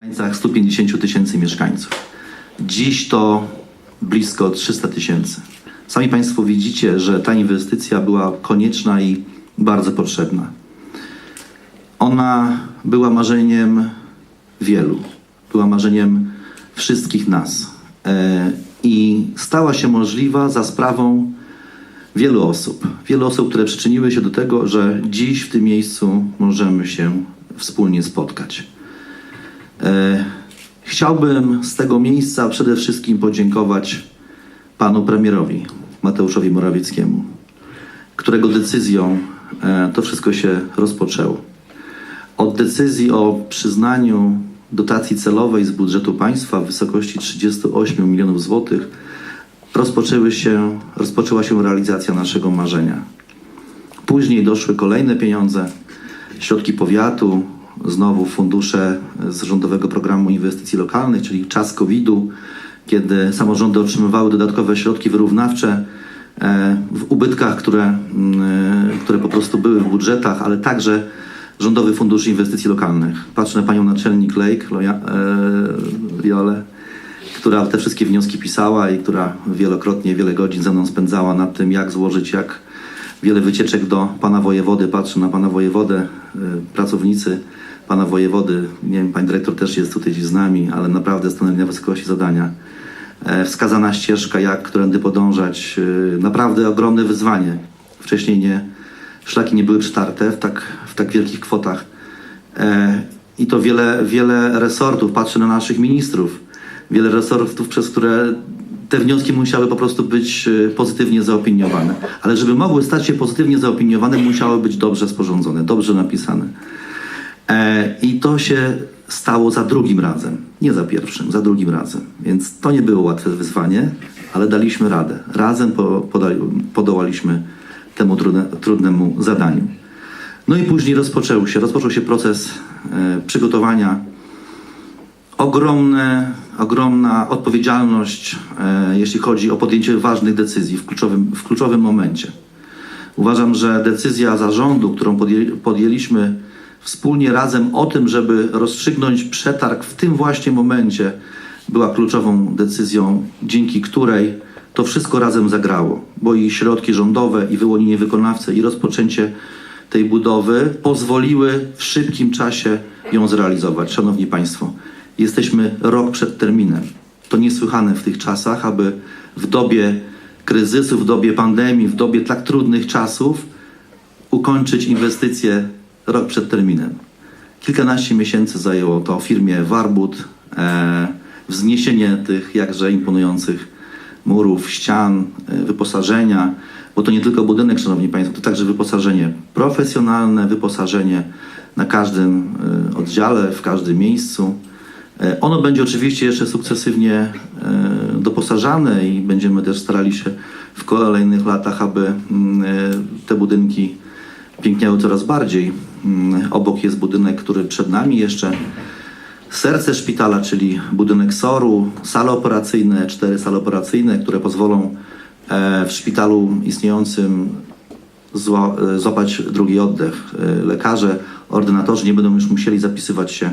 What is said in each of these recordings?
granicach 150 tysięcy mieszkańców. Dziś to blisko 300 tysięcy. Sami Państwo widzicie, że ta inwestycja była konieczna i bardzo potrzebna. Ona była marzeniem wielu, była marzeniem wszystkich nas E, i stała się możliwa za sprawą wielu osób. Wielu osób, które przyczyniły się do tego, że dziś w tym miejscu możemy się wspólnie spotkać. E, Chciałbym z tego miejsca przede wszystkim podziękować panu premierowi Mateuszowi Morawieckiemu, którego decyzją e, to wszystko się rozpoczęło. Od decyzji o przyznaniu dotacji celowej z budżetu państwa w wysokości 38 milionów złotych rozpoczęły się, rozpoczęła się realizacja naszego marzenia. Później doszły kolejne pieniądze, środki powiatu, znowu fundusze z Rządowego Programu Inwestycji Lokalnych, czyli czas COVID-u, kiedy samorządy otrzymywały dodatkowe środki wyrównawcze e, w ubytkach, które, mm, e, które po prostu były w budżetach, ale także Rządowy Fundusz Inwestycji Lokalnych. Patrzę na panią naczelnik Lake, Loja, e, która te wszystkie wnioski pisała i która wielokrotnie, wiele godzin ze mną spędzała nad tym, jak złożyć, jak wiele wycieczek do pana wojewody. Patrzę na pana wojewodę, pracownicy pana wojewody, nie wiem, pan dyrektor też jest tutaj gdzieś z nami, ale naprawdę stanęli na wysokości zadania. E, Wskazana ścieżka, jak którędy podążać, y, naprawdę ogromne wyzwanie. Wcześniej nie, szlaki nie były przetarte w tak, w tak wielkich kwotach. E, I to wiele, wiele resortów, patrzę na naszych ministrów, wiele resortów, przez które te wnioski musiały po prostu być e, pozytywnie zaopiniowane. Ale żeby mogły stać się pozytywnie zaopiniowane, musiały być dobrze sporządzone, dobrze napisane. E, I to się stało za drugim razem, nie za pierwszym, za drugim razem. Więc to nie było łatwe wyzwanie, ale daliśmy radę. Razem podołaliśmy temu trudne, trudnemu zadaniu. No i później rozpoczął się, rozpoczął się proces e, przygotowania ogromne, ogromna odpowiedzialność, e, jeśli chodzi o podjęcie ważnych decyzji w kluczowym, w kluczowym momencie. Uważam, że decyzja zarządu, którą podję, podjęliśmy wspólnie razem o tym, żeby rozstrzygnąć przetarg w tym właśnie momencie, była kluczową decyzją, dzięki której to wszystko razem zagrało, bo i środki rządowe, i wyłonienie wykonawcy, i rozpoczęcie tej budowy pozwoliły w szybkim czasie ją zrealizować. Szanowni Państwo, jesteśmy rok przed terminem. To niesłychane w tych czasach, aby w dobie kryzysu, w dobie pandemii, w dobie tak trudnych czasów ukończyć inwestycje rok przed terminem. Kilkanaście miesięcy zajęło to firmie Warbut, e, wzniesienie tych jakże imponujących murów, ścian, e, wyposażenia, bo to nie tylko budynek, Szanowni Państwo, to także wyposażenie profesjonalne, wyposażenie na każdym e, oddziale, w każdym miejscu. E, Ono będzie oczywiście jeszcze sukcesywnie e, doposażane i będziemy też starali się w kolejnych latach, aby mm, e, te budynki piękniały coraz bardziej. Mm, Obok jest budynek, który przed nami jeszcze. Serce szpitala, czyli budynek SOR-u, sale operacyjne, cztery sale operacyjne, które pozwolą e, w szpitalu istniejącym e, złapać drugi oddech. E, Lekarze, ordynatorzy nie będą już musieli zapisywać się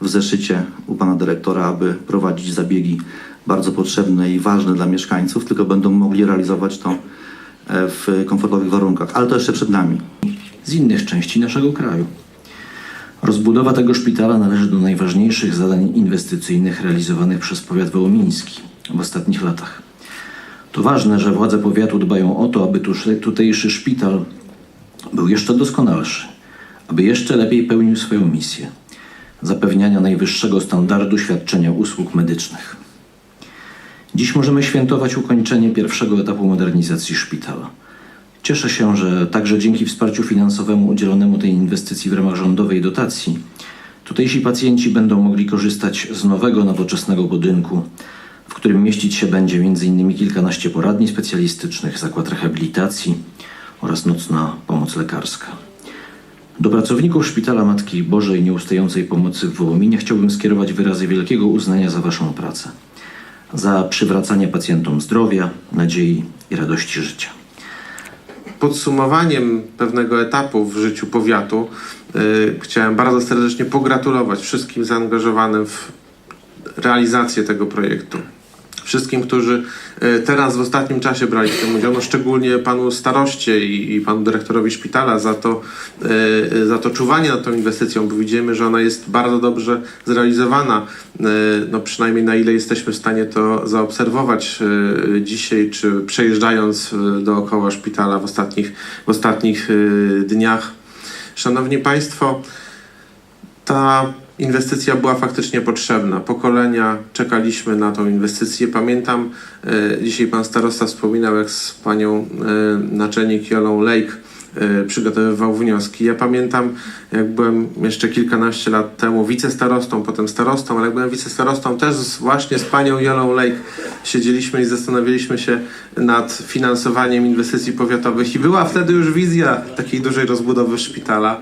w zeszycie u pana dyrektora, aby prowadzić zabiegi bardzo potrzebne i ważne dla mieszkańców, tylko będą mogli realizować to w komfortowych warunkach. Ale to jeszcze przed nami. z innych części naszego kraju. Rozbudowa tego szpitala należy do najważniejszych zadań inwestycyjnych realizowanych przez powiat wołomiński w ostatnich latach. To ważne, że władze powiatu dbają o to, aby tutejszy szpital był jeszcze doskonalszy, aby jeszcze lepiej pełnił swoją misję zapewniania najwyższego standardu świadczenia usług medycznych. Dziś możemy świętować ukończenie pierwszego etapu modernizacji szpitala. Cieszę się, że także dzięki wsparciu finansowemu udzielonemu tej inwestycji w ramach rządowej dotacji, tutejsi pacjenci będą mogli korzystać z nowego, nowoczesnego budynku, w którym mieścić się będzie m.in. kilkanaście poradni specjalistycznych, zakład rehabilitacji oraz nocna pomoc lekarska. Do pracowników Szpitala Matki Bożej Nieustającej Pomocy w Wołominie chciałbym skierować wyrazy wielkiego uznania za Waszą pracę, za przywracanie pacjentom zdrowia, nadziei i radości życia. podsumowaniem pewnego etapu w życiu powiatu y, chciałem bardzo serdecznie pogratulować wszystkim zaangażowanym w realizację tego projektu. Wszystkim, którzy teraz w ostatnim czasie brali w tym udział, no szczególnie panu staroście i, i panu dyrektorowi szpitala za to, e, za to czuwanie nad tą inwestycją, bo widzimy, że ona jest bardzo dobrze zrealizowana, e, no przynajmniej na ile jesteśmy w stanie to zaobserwować e, dzisiaj, czy przejeżdżając e, dookoła szpitala w ostatnich, w ostatnich e, dniach. Szanowni Państwo, ta inwestycja była faktycznie potrzebna. Pokolenia czekaliśmy na tą inwestycję. Pamiętam, e, dzisiaj pan starosta wspominał, jak z panią e, naczelnik Jolą Lake e, przygotowywał wnioski. Ja pamiętam, jak byłem jeszcze kilkanaście lat temu wicestarostą, potem starostą, ale jak byłem wicestarostą też właśnie z panią Jolą Lake siedzieliśmy i zastanawialiśmy się nad finansowaniem inwestycji powiatowych i była wtedy już wizja takiej dużej rozbudowy szpitala.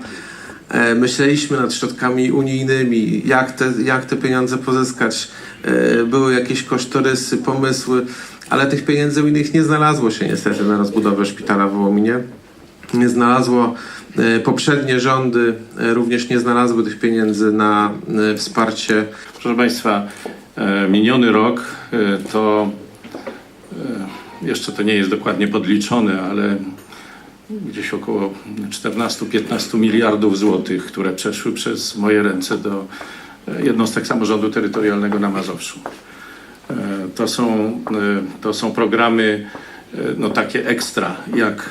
E, Myśleliśmy nad środkami unijnymi, jak te, jak te pieniądze pozyskać. E, Były jakieś kosztorysy, pomysły, ale tych pieniędzy unijnych nie znalazło się niestety na rozbudowę szpitala w Wołominie. Nie znalazło, e, poprzednie rządy również nie znalazły tych pieniędzy na wsparcie Proszę Państwa, miniony rok to jeszcze to nie jest dokładnie podliczone, ale gdzieś około 14-15 miliardów złotych, które przeszły przez moje ręce do e, jednostek samorządu terytorialnego na Mazowszu. E, To są, e, to są programy no, takie ekstra, jak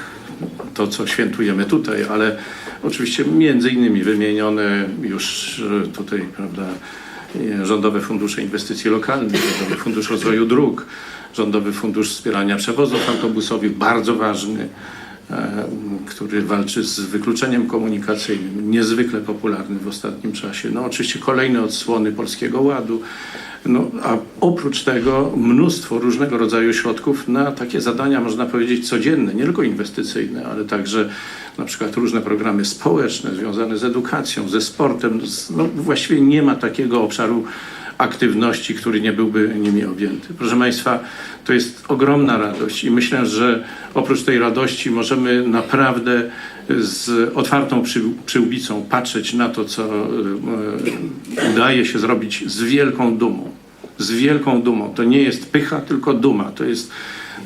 to, co świętujemy tutaj, ale oczywiście między innymi wymienione już tutaj, prawda, Rządowe Fundusze Inwestycji Lokalnych, Rządowy Fundusz Rozwoju Dróg, Rządowy Fundusz Wspierania Przewozów Autobusowych, bardzo ważny, który walczy z wykluczeniem komunikacyjnym, niezwykle popularny w ostatnim czasie. No oczywiście kolejne odsłony Polskiego Ładu, no, a oprócz tego mnóstwo różnego rodzaju środków na takie zadania, można powiedzieć, codzienne, nie tylko inwestycyjne, ale także na przykład różne programy społeczne związane z edukacją, ze sportem. No, właściwie nie ma takiego obszaru aktywności, który nie byłby nimi objęty. Proszę Państwa, to jest ogromna radość i myślę, że oprócz tej radości możemy naprawdę z otwartą przy, przyłbicą patrzeć na to, co e, udaje się zrobić z wielką dumą. Z wielką dumą. To nie jest pycha, tylko duma. To jest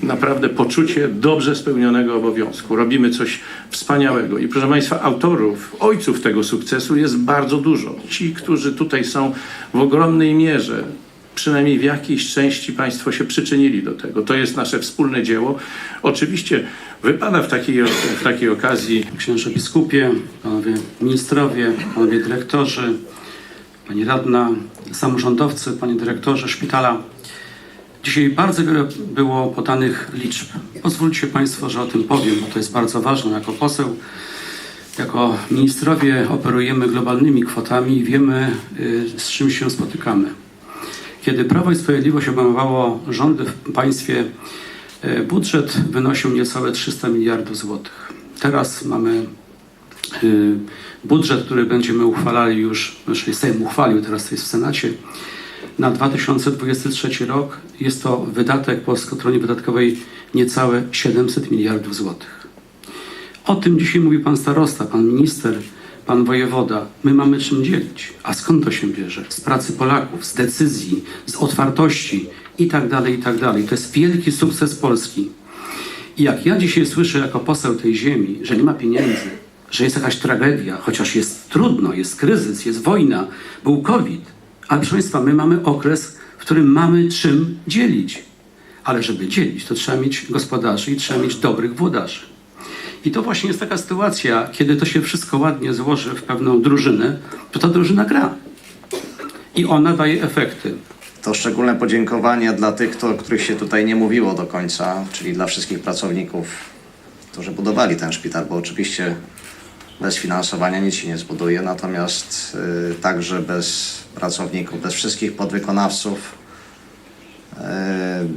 naprawdę poczucie dobrze spełnionego obowiązku. Robimy coś wspaniałego. I proszę Państwa, autorów, ojców tego sukcesu jest bardzo dużo. Ci, którzy tutaj są w ogromnej mierze, przynajmniej w jakiejś części Państwo się przyczynili do tego. To jest nasze wspólne dzieło. Oczywiście wypada w takiej, w takiej okazji księże biskupie, panowie ministrowie, panowie dyrektorzy, pani radna, samorządowcy, panie dyrektorze szpitala. Dzisiaj bardzo wiele było podanych liczb. Pozwólcie Państwo, że o tym powiem, bo to jest bardzo ważne. Jako poseł, jako ministrowie operujemy globalnymi kwotami i wiemy, y, z czym się spotykamy. Kiedy Prawo i Sprawiedliwość obejmowało rządy w państwie, e, budżet wynosił niecałe 300 miliardów złotych. Teraz mamy y, budżet, który będziemy uchwalali już, znaczy Sejm uchwalił, teraz to jest w Senacie, na 2023 rok. Jest to wydatek po stronie wydatkowej niecałe 700 miliardów złotych. O tym dzisiaj mówi pan starosta, pan minister, pan wojewoda. My mamy czym dzielić. A skąd to się bierze? Z pracy Polaków, z decyzji, z otwartości i tak dalej, i tak dalej. To jest wielki sukces Polski. I jak ja dzisiaj słyszę jako poseł tej ziemi, że nie ma pieniędzy, że jest jakaś tragedia, chociaż jest trudno, jest kryzys, jest wojna, był COVID, ale proszę Państwa, my mamy okres, w którym mamy czym dzielić. Ale żeby dzielić, to trzeba mieć gospodarzy i trzeba mieć dobrych włodarzy. I to właśnie jest taka sytuacja, kiedy to się wszystko ładnie złoży w pewną drużynę, to ta drużyna gra. I ona daje efekty. To szczególne podziękowanie dla tych, o których się tutaj nie mówiło do końca, czyli dla wszystkich pracowników, którzy budowali ten szpital, bo oczywiście bez finansowania nic się nie zbuduje, natomiast y, także bez pracowników, bez wszystkich podwykonawców,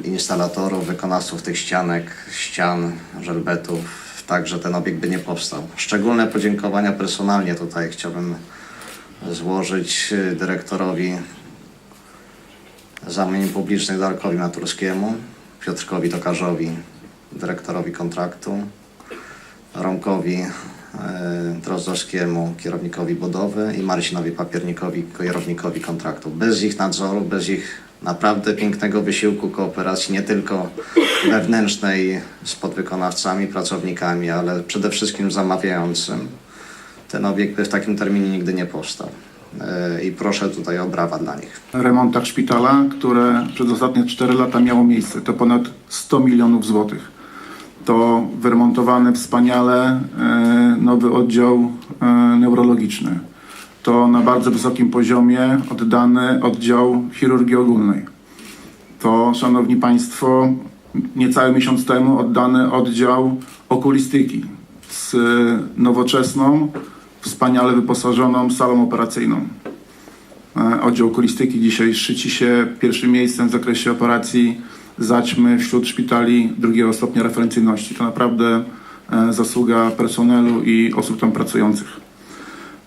y, instalatorów, wykonawców tych ścianek, ścian, żelbetów, także ten obiekt by nie powstał. Szczególne podziękowania personalnie tutaj chciałbym złożyć y, dyrektorowi Zamówień Publicznych Darkowi Maturskiemu, Piotrkowi Tokarzowi, dyrektorowi kontraktu, Romkowi Drozdowskiemu, kierownikowi budowy i Marcinowi Papiernikowi, kierownikowi kontraktów. Bez ich nadzoru, bez ich naprawdę pięknego wysiłku kooperacji, nie tylko wewnętrznej z podwykonawcami, pracownikami, ale przede wszystkim zamawiającym, ten obiekt by w takim terminie nigdy nie powstał. E, I proszę tutaj o brawa dla nich. remontach szpitala, które przez ostatnie 4 lata miało miejsce. To ponad 100 milionów złotych. To wyremontowany wspaniale e, nowy oddział e, neurologiczny. To na bardzo wysokim poziomie oddany oddział chirurgii ogólnej. To, szanowni państwo, niecały miesiąc temu oddany oddział okulistyki z nowoczesną, wspaniale wyposażoną salą operacyjną. E, Oddział okulistyki dzisiaj szczyci się pierwszym miejscem w zakresie operacji zaćmy wśród szpitali drugiego stopnia referencyjności. To naprawdę e, zasługa personelu i osób tam pracujących.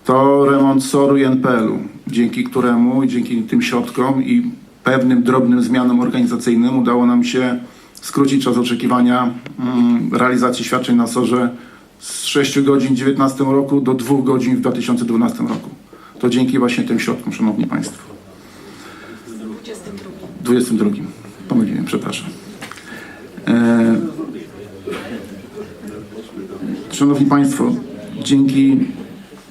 To remont SOR-u i NPL-u, dzięki któremu, dzięki tym środkom i pewnym drobnym zmianom organizacyjnym udało nam się skrócić czas oczekiwania mm, realizacji świadczeń na SOR-ze z 6 godzin w 2019 roku do 2 godzin w 2012 roku. To dzięki właśnie tym środkom, Szanowni Państwo. W 22. Pomyliłem, przepraszam. E, Szanowni Państwo, dzięki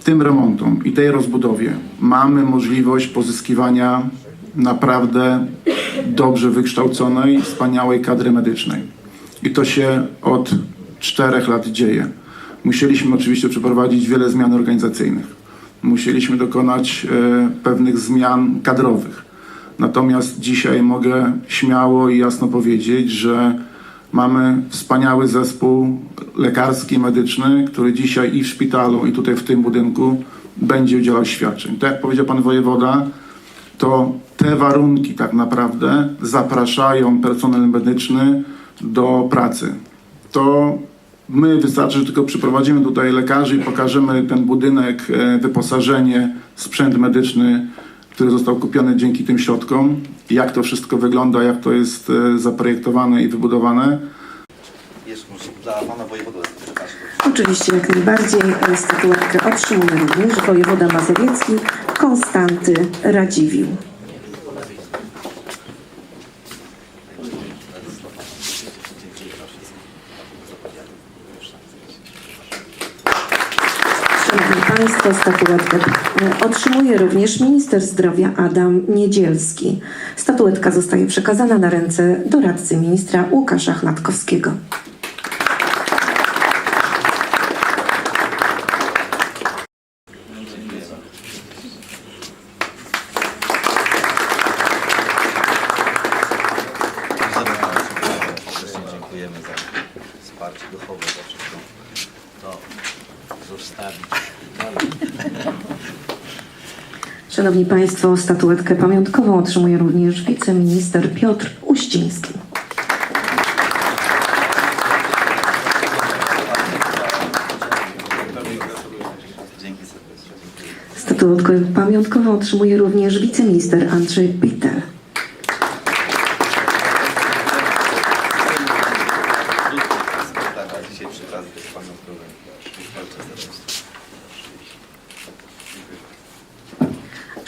tym remontom i tej rozbudowie mamy możliwość pozyskiwania naprawdę dobrze wykształconej, wspaniałej kadry medycznej. I to się od czterech lat dzieje. Musieliśmy oczywiście przeprowadzić wiele zmian organizacyjnych. Musieliśmy dokonać e, pewnych zmian kadrowych. Natomiast dzisiaj mogę śmiało i jasno powiedzieć, że mamy wspaniały zespół lekarski, medyczny, który dzisiaj i w szpitalu, i tutaj w tym budynku będzie udzielał świadczeń. Tak jak powiedział pan wojewoda, to te warunki tak naprawdę zapraszają personel medyczny do pracy. To my wystarczy, że tylko przyprowadzimy tutaj lekarzy i pokażemy ten budynek, e, wyposażenie, sprzęt medyczny, który został kupiony dzięki tym środkom, jak to wszystko wygląda, jak to jest e, zaprojektowane i wybudowane. Jest dla pana wojewody przekazu. Oczywiście jak najbardziej statuetkę otrzymuje również wojewoda mazowiecki Konstanty Radziwiłł. Szanowni Państwo, statuetkę otrzymuje również minister zdrowia Adam Niedzielski. Statuetka zostaje przekazana na ręce doradcy ministra Łukasza Chladkowskiego. Dziękujemy. Szanowni Państwo, statuetkę pamiątkową otrzymuje również wiceminister Piotr Uściński. Statuetkę pamiątkową otrzymuje również wiceminister Andrzej Bitter. Tak, a dzisiaj przekazy też panu zdrowia. Walczę serdecznie.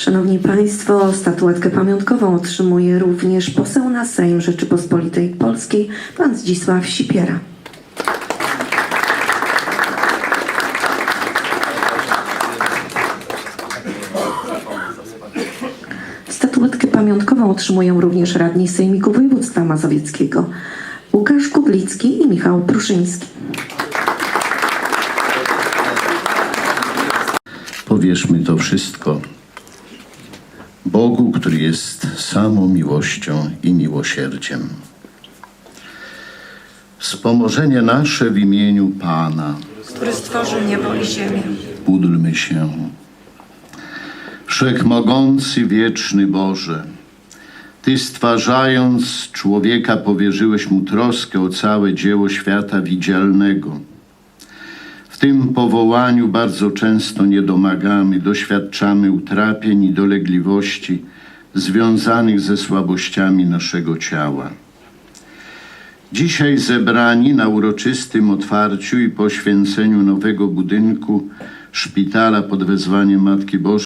Szanowni Państwo, statuetkę pamiątkową otrzymuje również poseł na Sejm Rzeczypospolitej Polskiej, pan Zdzisław Sipiera. Statuetkę pamiątkową otrzymują również radni Sejmiku Województwa Mazowieckiego Łukasz Kublicki i Michał Pruszyński. Powierzmy to wszystko Bogu, który jest samą miłością i miłosierdziem. Wspomożenie nasze w imieniu Pana. Który stworzył niebo i ziemię. Módlmy się. Wszechmogący, wieczny Boże, Ty stwarzając człowieka powierzyłeś mu troskę o całe dzieło świata widzialnego. W tym powołaniu bardzo często nie domagamy, doświadczamy utrapień i dolegliwości związanych ze słabościami naszego ciała. Dzisiaj zebrani na uroczystym otwarciu i poświęceniu nowego budynku szpitala pod wezwaniem Matki Bożej